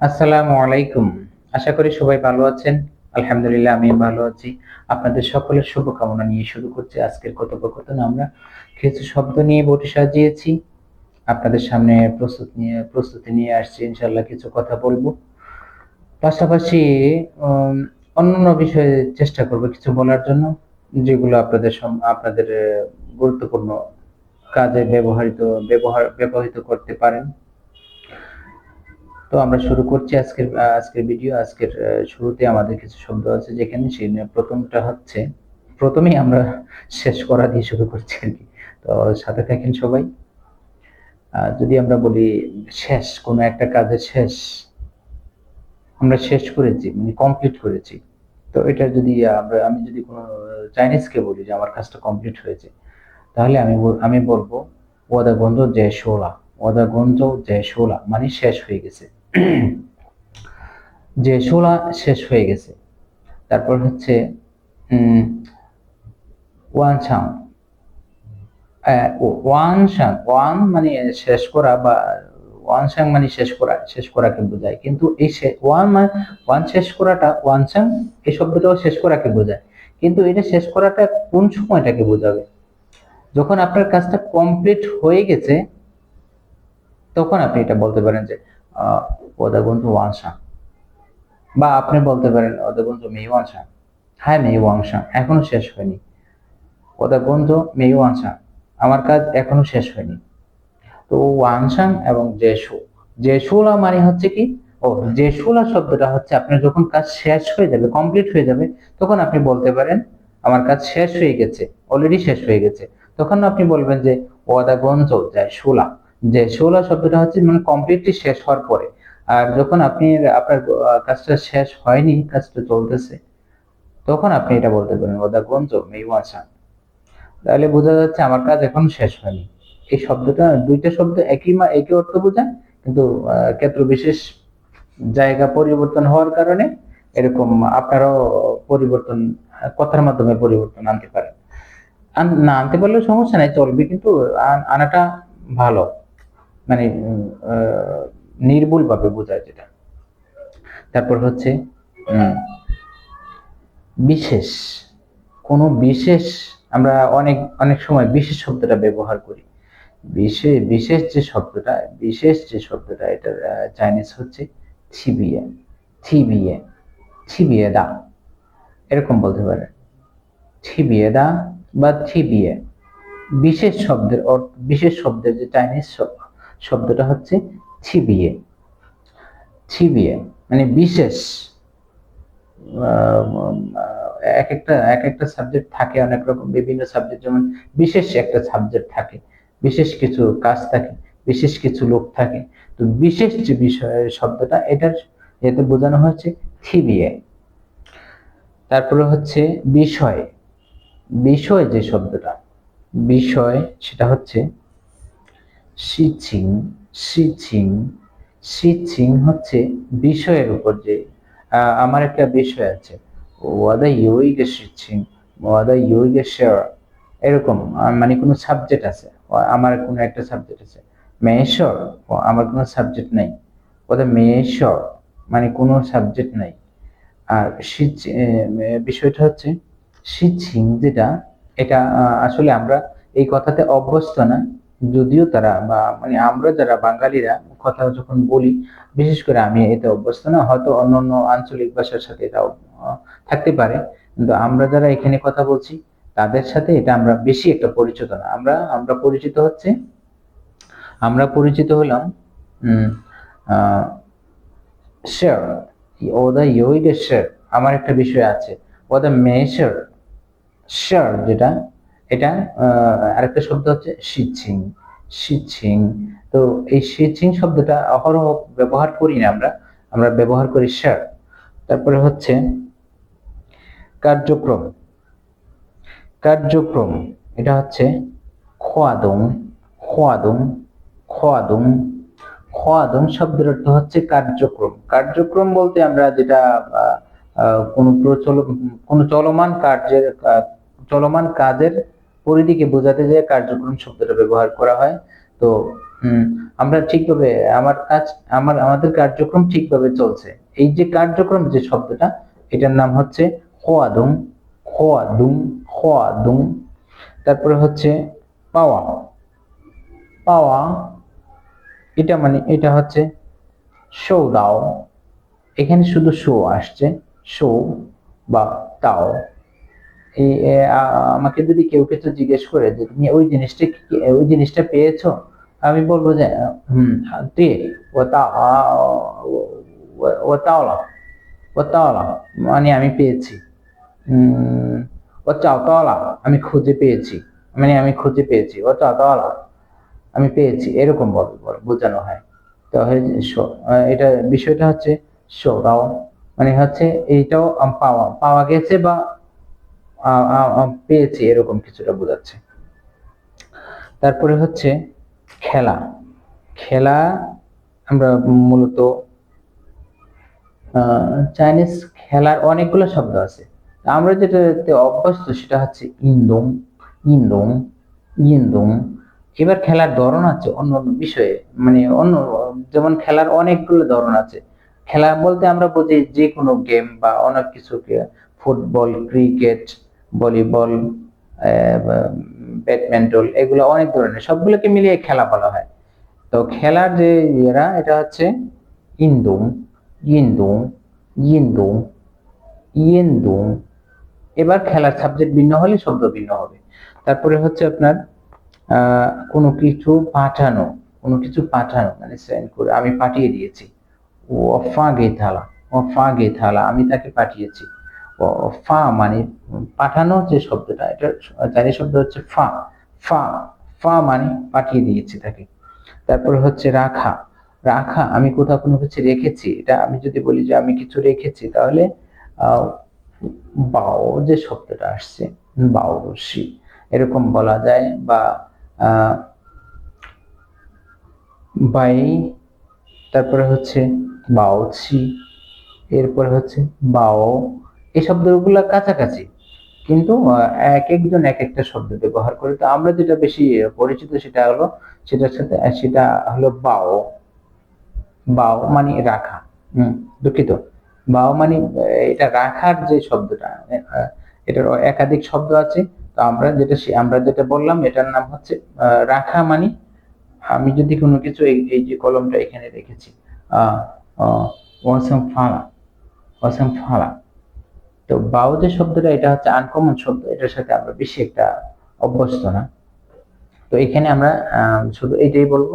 আসসালামু আলাইকুম। আশা করি সবাই ভালো আছেন। আলহামদুলিল্লাহ আমি ভালো আছি। আপনাদের সকলের শুভকামনা নিয়ে শুরু করছি আজকের কথোপকথন। আমরা কিছু শব্দ নিয়ে বটি সাজিয়েছি। আপনাদের সামনে প্রস্তুত নিয়ে প্রস্তুতি নিয়ে আসছি ইনশাল্লাহ কিছু কথা বলব। পাশাপাশি উম, অন্যান্য বিষয়ে চেষ্টা করব কিছু বলার জন্য যেগুলো আপনাদের আপনাদের গুরুত্বপূর্ণ কাজে ব্যবহৃত ব্যবহার ব্যবহৃত করতে পারেন। তো আমরা শুরু করছি আজকের আজকের ভিডিও আজকের শুরুতে আমাদের কিছু শব্দ আছে যেখানে সেই প্রথমটা হচ্ছে, প্রথমেই আমরা শেষ করা দিয়ে শুরু করছি আর কি। তো সাথে থাকেন সবাই। যদি আমরা বলি শেষ, কোনো একটা কাজের শেষ, আমরা শেষ করেছি মানে কমপ্লিট করেছি। তো এটা যদি আমরা, আমি যদি কোনো চাইনিজকে বলি যে আমার কাজটা কমপ্লিট হয়েছে, তাহলে আমি আমি বলব ওদা গন্ধ জয় শোলা ওদা গন্ধ জয় শোলা মানে শেষ হয়ে গেছে। যে শোলা শেষ হয়ে গেছে। তারপর হচ্ছে ওয়ান চাং ওয়ান শাং ওয়ান মানে শেষ করা বা ওয়ান শাং মানে শেষ করা, শেষ করাকে বোঝায়। কিন্তু এই ওয়ান মানে ওয়ান শেষ করাটা ওয়ান শাং এই শব্দটাও শেষ করাকে বোঝায়। কিন্তু এটা শেষ করাটা কোন সময়টাকে বোঝাবে? যখন আপনার কাজটা কমপ্লিট হয়ে গেছে, তখন আপনি এটা বলতে পারেন যে ওদা বন্ধু ওয়ান বা আপনি বলতে পারেন ওদা বন্ধু মেয়ে ওয়াংশাং। হ্যাঁ মেয়ে ওয়াংশাং, এখনও শেষ হয়নি। ওদা বন্ধু মেয়ে ওয়ান আমার কাজ এখনও শেষ হয়নি। তো ওয়ানসাং এবং জেসু। জেসুলা মানে হচ্ছে কি? ও, জেসুলা শব্দটা হচ্ছে আপনার যখন কাজ শেষ হয়ে যাবে কমপ্লিট হয়ে যাবে, তখন আপনি বলতে পারেন, আমার কাজ শেষ হয়ে গেছে অলরেডি শেষ হয়ে গেছে। তখন আপনি বলবেন যে ওয়াদা গঞ্জ জেসুলা জেসুলা শব্দটা হচ্ছে মানে কমপ্লিটলি শেষ হওয়ার পরে। আর যখন আপনি আপনার কাজটা শেষ হয়নি, কাজটা চলতেছে, তখন আপনি এটা বলতে পারেন, ওদা গঞ্জ মেইওয়াসাং তাহলে বোঝা যাচ্ছে আমার কাজ এখন শেষ হয়নি। এই শব্দটা, দুইটা শব্দ একই মা, একই অর্থ বোঝায়, কিন্তু ক্ষেত্র বিশেষ জায়গা পরিবর্তন হওয়ার কারণে এরকম আপনারাও পরিবর্তন, কথার মাধ্যমে পরিবর্তন আনতে পারেন। না আনতে পারলেও সমস্যা নাই, চলবে, কিন্তু আনাটা ভালো। মানে নির্ভুল ভাবে বোঝায় যেটা। তারপর হচ্ছে বিশেষ। কোনো বিশেষ, আমরা অনেক অনেক সময় বিশেষ শব্দটা ব্যবহার করি। বিশেষ বিশেষ যে শব্দটা, বিশেষ যে শব্দটা এটা চাইনিজ হচ্ছে থিবিয়ে। থিবিয়ে। থিবিয়ে দা। এরকম বলতে পারে। থিবিয়ে দা বা থিবিয়ে। বিশেষ শব্দের অর্থ, বিশেষ শব্দের যে চাইনিজ শব্দটা হচ্ছে থিবিয়ে থিবিয়ে মানে বিশেষ এক একটা এক একটা সাবজেক্ট থাকে, অনেক রকম বিভিন্ন সাবজেক্ট যেমন বিশেষ একটা সাবজেক্ট থাকে, বিশেষ কিছু কাজ থাকে, বিশেষ কিছু লোক থাকে। তো বিশেষ যে বিষয়, শব্দটা, এটার এতে বোঝানো হচ্ছে থিবিয়ে তারপরে হচ্ছে বিষয় বিষয় যে শব্দটা, বিষয় সেটা হচ্ছে সিচিং সিচিং সিচিং হচ্ছে বিষয়ের উপর যে আমার একটা বিষয় আছে। ওয়াদা ইউইগে সিচিং ওয়াদা ইউইগে শেয়ার এরকম মানে কোনো সাবজেক্ট আছে। আমার কোনো একটা সাবজেক্ট আছে। মেয়েশ্বর আমার কোনো সাবজেক্ট নাই। ওদের মেয়েশ্বর মানে কোনো সাবজেক্ট নাই। আর বিষয়টা হচ্ছে সিচিং যেটা, এটা আসলে আমরা এই কথাতে অভ্যস্ত না। যদিও তারা বা মানে আমরা যারা বাঙালিরা কথা যখন বলি, বিশেষ করে আমি এতে অভ্যস্ত না, হয়তো অন্য অন্য আঞ্চলিক ভাষার সাথে এটা থাকতে পারে। কিন্তু আমরা যারা এখানে কথা বলছি, তাদের সাথে এটা আমরা বেশি একটা পরিচিত না। আমরা আমরা পরিচিত হচ্ছে, আমরা পরিচিত হলাম আমার একটা বিষয় আছে। ওদা মেশার শেয়ার যেটা এটা আরেকটা শব্দ হচ্ছে শিচিং শিচিং তো এই শিচিং শব্দটা অহরহ ব্যবহার করি না আমরা আমরা ব্যবহার করি শেয়ার তারপরে হচ্ছে কার্যক্রম। কার্যক্রম, এটা হচ্ছে খোয়াদং খোয়াদং খোয়াদং খোয়াদং শব্দের অর্থ হচ্ছে কার্যক্রম। কার্যক্রম বলতে আমরা যেটা কোনো প্রচল কোনো চলমান কার্যের চলমান কাজের পরিধিকে বোঝাতে যে কার্যক্রম শব্দটা ব্যবহার করা হয়। তো আমরা ঠিকভাবে, আমার কাজ, আমার, আমাদের কার্যক্রম ঠিকভাবে চলছে। এই যে কার্যক্রম, যে শব্দটা, এটার নাম হচ্ছে খোয়াদুম খোয়াদুম খোয়াদুম। তারপরে হচ্ছে পাওয়া। পাওয়া, এটা মানে এটা হচ্ছে শো এখানে শুধু শো আসছে, শো বা তাও। এই আমাকে যদি কেউ কিছু জিজ্ঞেস করে যে, তুমি ওই জিনিসটা ওই জিনিসটা পেয়েছ? আমি বলব যে, হুম তে ও তা ও তাওলা ও তাওলা মানে আমি পেয়েছি। ও চাও তাওলা আমি খুঁজে পেয়েছি। মানে আমি খুঁজে পেয়েছি ও চাও তাওলা আমি পেয়েছি। এরকম বল বোঝানো হয়। তো এটা বিষয়টা হচ্ছে সৌরাও মানে হচ্ছে এইটাও পাওয়া পাওয়া গেছে বা পেয়েছি, এরকম কিছুটা বোঝাচ্ছে। তারপরে হচ্ছে খেলা। খেলা আমরা মূলত চাইনিজ খেলার অনেকগুলো শব্দ আছে। আমরা যেটাতে অভ্যস্ত সেটা হচ্ছে ইন্দং ইন্দং ইন্দং এবার খেলার ধরন আছে অন্য অন্য বিষয়ে মানে অন্য, যেমন খেলার অনেকগুলো ধরন আছে। খেলা বলতে আমরা বুঝি যে কোনো গেম বা অনেক কিছুকে, ফুটবল, ক্রিকেট ভলিবল ব্যাডমিন্টন এগুলো অনেক ধরনের, সবগুলোকে মিলিয়ে খেলা বলা হয়। তো খেলার যে ইয়েরা, এটা হচ্ছে ইন্দুং ইন্দুং ইন্দুং ইন্দুং। এবার খেলার সাবজেক্ট ভিন্ন হলে শব্দ ভিন্ন হবে। তারপরে হচ্ছে আপনার কোনো কিছু পাঠানো, কোনো কিছু পাঠানো মানে সেন্ড করে, আমি পাঠিয়ে দিয়েছি। ও ফা গে থালা ও ফা গে থালা আমি তাকে পাঠিয়েছি। ফা মানে পাঠানো যে শব্দটা, এটা চাইনিজ শব্দ হচ্ছে ফা। ফা ফা মানে পাঠিয়ে দিয়েছি তাকে। তারপরে হচ্ছে রাখা। রাখা আমি কোথাও কোনো কিছু রেখেছি, এটা আমি যদি বলি যে আমি কিছু রেখেছি, তাহলে বাও যে শব্দটা আসছে রশ্মি, এরকম বলা যায় বা বাই, তারপরে হচ্ছে বাওছি এরপরে হচ্ছে বাও এই শব্দগুলো কাছাকাছি। কিন্তু এক একজন এক একটা শব্দ ব্যবহার করে। তো আমরা যেটা বেশি পরিচিত সেটা হলো, সেটার সাথে সেটা হলো বাও। বাও মানে রাখা। হুম, দুঃখিত। বাও মানে এটা রাখার যে শব্দটা এটার একাধিক শব্দ আছে। তো আমরা যেটা আমরা যেটা বললাম, এটার নাম হচ্ছে রাখা মানে আমি যদি কোনো কিছু এই যে কলমটা এখানে রেখেছি আহ, ওয়াসাম ফালা ওয়াসাম ফালা। তো বাও যে শব্দটা এটা হচ্ছে আনকমন শব্দ, এটার সাথে আমরা বেশি একটা অভ্যস্ত না। তো এখানে আমরা শুধু এটাই বলব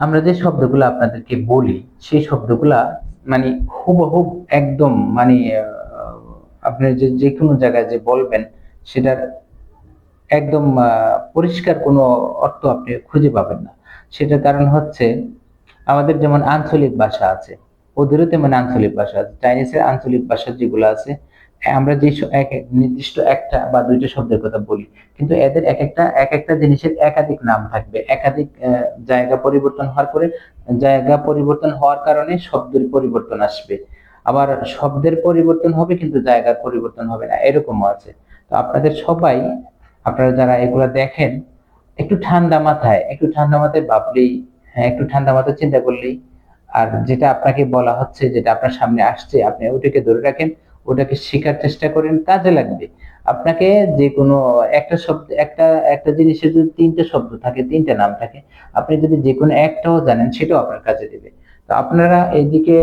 আমরা যে শব্দগুলো আপনাদেরকে বলি, সেই শব্দগুলা মানে হুবহুব একদম মানে আপনি যে যে কোনো জায়গায় যে বলবেন, সেটার একদম পরিষ্কার কোনো অর্থ আপনি খুঁজে পাবেন না। সেটার কারণ হচ্ছে, আমাদের যেমন আঞ্চলিক ভাষা আছে ওদেরও তেমন আঞ্চলিক ভাষা চাইনিজের আঞ্চলিক ভাষা যেগুলো আছে, আমরা যে এক এক নির্দিষ্ট একটা বা দুইটা শব্দের কথা বলি, কিন্তু এদের এক একটা এক একটা জিনিসের একাধিক নাম থাকবে। একাধিক জায়গা পরিবর্তন হওয়ার পরে, জায়গা পরিবর্তন হওয়ার কারণে শব্দের পরিবর্তন আসবে। আবার শব্দের পরিবর্তন হবে, কিন্তু জায়গার পরিবর্তন হবে না, এরকমও আছে। তো আপনাদের সবাই, আপনারা যারা এগুলা দেখেন, একটু ঠান্ডা মাথায়, একটু ঠান্ডা মাথায় ভাবলেই হ্যাঁ একটু ঠান্ডা মাথায় চিন্তা করলেই আর যেটা আপনাকে বলা হচ্ছে, যেটা আপনার সামনে আসছে, আপনি ওটাকে ধরে রাখেন, ওটাকে শেখার চেষ্টা করেন, কাজে লাগবে। আপনাকে যে কোনো একটা শব্দ, একটা একটা জিনিসের যদি তিনটে শব্দ থাকে, তিনটে নাম থাকে, আপনি যদি যে কোনো একটাও জানেন, সেটাও আপনার কাজে দেবে। তো আপনারা এইদিকে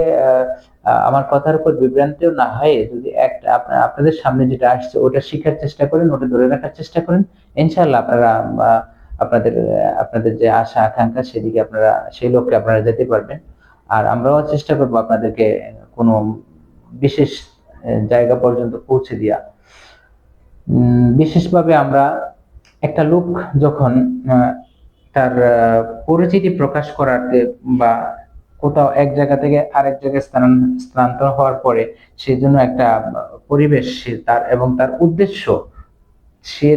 আমার কথার উপর বিভ্রান্তিও না হয়ে যদি একটা, আপনার, আপনাদের সামনে যেটা আসছে, ওটা শেখার চেষ্টা করেন, ওটা ধরে রাখার চেষ্টা করেন ইনশাল্লাহ আপনারা আপনাদের আপনাদের যে আশা, আকাঙ্ক্ষা, সেদিকে আপনারা, সেই লক্ষ্যে আপনারা যেতে পারবেন। আর আমরাও চেষ্টা করব আপনাদেরকে কোনো বিশেষ জায়গা পর্যন্ত পৌঁছে উম, বিশেষভাবে আমরা একটা লোক যখন তার পরিচিতি প্রকাশ করার বা কোথাও এক জায়গা থেকে আরেক জায়গায় স্থানান স্থানান্তর হওয়ার পরে সেই জন্য একটা পরিবেশ সে তার এবং তার উদ্দেশ্য সে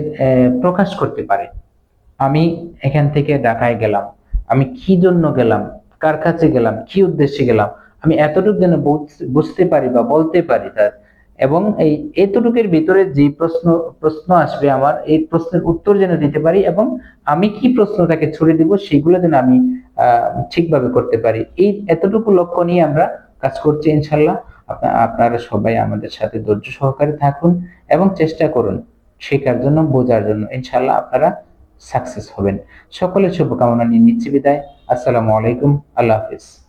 প্রকাশ করতে পারে। আমি এখান থেকে ঢাকায় গেলাম। আমি কি জন্য গেলাম? কার কাছে গেলাম? কি উদ্দেশ্যে গেলাম? আমি এতটুকু যেন বুঝ- বুঝতে পারি বা বলতে পারি তার। এবং এই এতটুকুর ভিতরে যে প্রশ্ন প্রশ্ন আসবে আমার, এই প্রশ্নের উত্তর যেন দিতে পারি এবং আমি কি প্রশ্ন তাকে ছুড়ে দিব সেগুলো যেন আমি ঠিকভাবে করতে পারি। এই এতটুকু লক্ষ্য নিয়ে আমরা কাজ করছি ইনশাল্লাহ। আপনা- আপনারা সবাই আমাদের সাথে ধৈর্য সহকারে থাকুন এবং চেষ্টা করুন শেখার জন্য, বোঝার জন্য। ইনশাল্লাহ আপনারা সাকসেস হবেন। সকলের শুভকামনা নিয়ে নিচ্ছি বিদায়। আসসালামু আলাইকুম। আল্লাহ হাফিজ।